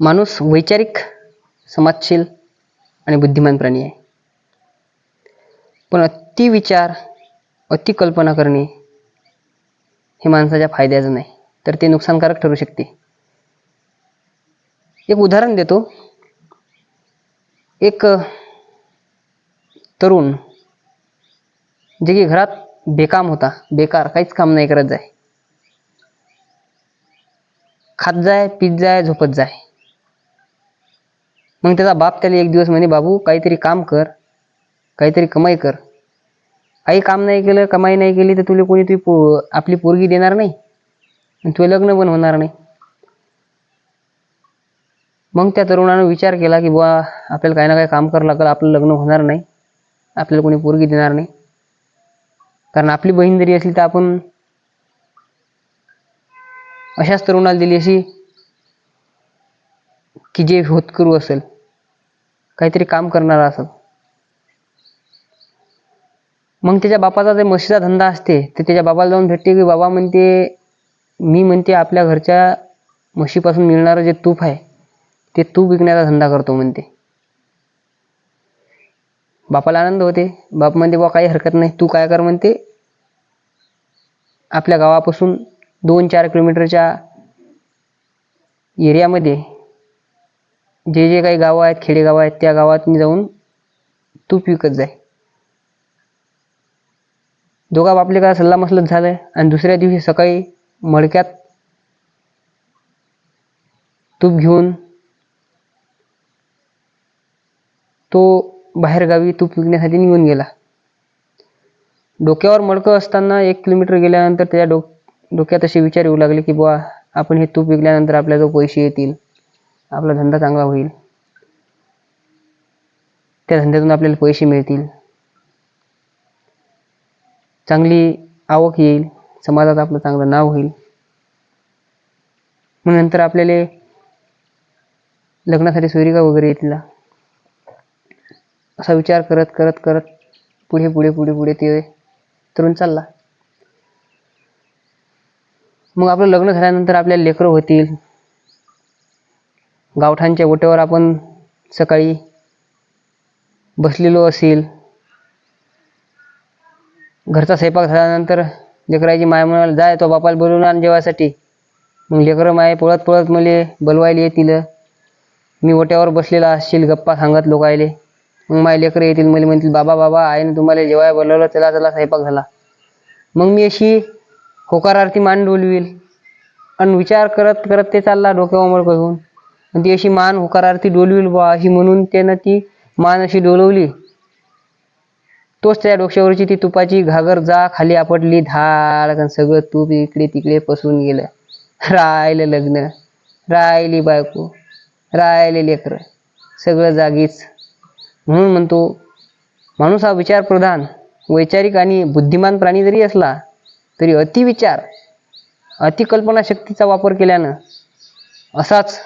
माणूस वैचारिक समाजशील आणि बुद्धिमान प्राणी आहे. पण अति विचार अति कल्पना करणे हे माणसाच्या फायद्याचं नाही तर ते नुकसानकारक ठरू शकते. एक उदाहरण देतो. एक तरुण जे की घरात बेकाम होता बेकार काहीच काम नाही करत जाय. खात जाय पीत जाय झोपत जाय. मग त्याचा बाप त्याला एक दिवस म्हणे बाबू काहीतरी काम कर काहीतरी कमाई कर. काही काम नाही केलं कमाई नाही केली तर तुला कोणी तुझी पो आपली पोरगी देणार नाही आणि तुझं लग्न पण होणार नाही. मग त्या तरुणानं विचार केला की बुवा आपल्याला काही ना काही काम करावं लागेल आपलं लग्न होणार नाही आपल्याला कोणी पोरगी देणार नाही. कारण आपली बहीण जरी असली तर आपण अशाच तरुणाला दिली अशी की जे होत करू असेल. काहीतरी काम करणारा असत मग त्याच्या बापाचा जे म्हशीचा धंदा असते ते त्याच्या बाबाला जाऊन भेटते की बाबा म्हणते मी म्हणते आपल्या घरच्या म्हशीपासून मिळणारं जे तूप आहे ते तूप विकण्याचा धंदा करतो म्हणते. बापाला आनंद होते. बाप म्हणते बा काही हरकत नाही. तू काय कर म्हणते आपल्या गावापासून दोन चार किलोमीटरच्या एरियामध्ये जे जे काही गावं आहेत खेडेगावं आहेत त्या गावात मी जाऊन तूप विकत जाय. दोघा बापले का सल्ला मसलत झालं आणि दुसऱ्या दिवशी सकाळी मडक्यात तूप घेऊन तो बाहेरगावी तूप विकण्यासाठी निघून गेला. डोक्यावर मडकं असताना एक किलोमीटर गेल्यानंतर त्याच्या डोक डोक्यात असे विचार येऊ लागले की बुवा आपण हे तूप विकल्यानंतर आपल्याजवळ पैसे येतील. आपला धंदा चांगला होईल. त्या धंद्यातून आपल्याला पैसे मिळतील. चांगली आवक येईल. समाजात आपलं चांगलं नाव होईल. मग नंतर आपल्याला लग्नासाठी सुरिका वगैरे येतील असा विचार करत करत करत पुढे पुढे पुढे पुढे ते तरुण चालला. मग आपलं लग्न झाल्यानंतर आपल्याला लेकरं होतील. गावठाणच्या ओट्यावर आपण सकाळी बसलेलो असेल. घरचा स्वयंपाक झाल्यानंतर लेकराची माय म्हणाला जाय तो बापाला बोलवून आण जेवायसाठी. मग लेकरं माय पळत पळत मले बोलवायला येतील मी ओट्यावर बसलेला असशील गप्पा सांगत लोकायले मग माय लेकरं येतील मला म्हणतील बाबा बाबा आईने तुम्हाला जेवाय बोलवलं चला चला स्वयंपाक झाला. मग मी अशी होकार आरती मान डोलवील आणि विचार करत करत ते चालला डोक्यावर मडकं घेऊन. आणि ती अशी मान होकार ती डोलवील बा अशी म्हणून त्यानं ती मान अशी डोलवली. तोच त्या डोक्यावरची ती तुपाची घागर जा खाली आपटली धाड आणि सगळं तूप इकडे तिकडे पसरून गेलं. राहिलं लग्न राहिली बायको राहिले लेकरं सगळं जागीच. म्हणून म्हणतो माणूस हा विचारप्रधान वैचारिक आणि बुद्धिमान प्राणी जरी असला तरी अतिविचार अतिकल्पनाशक्तीचा वापर केल्यानं असाच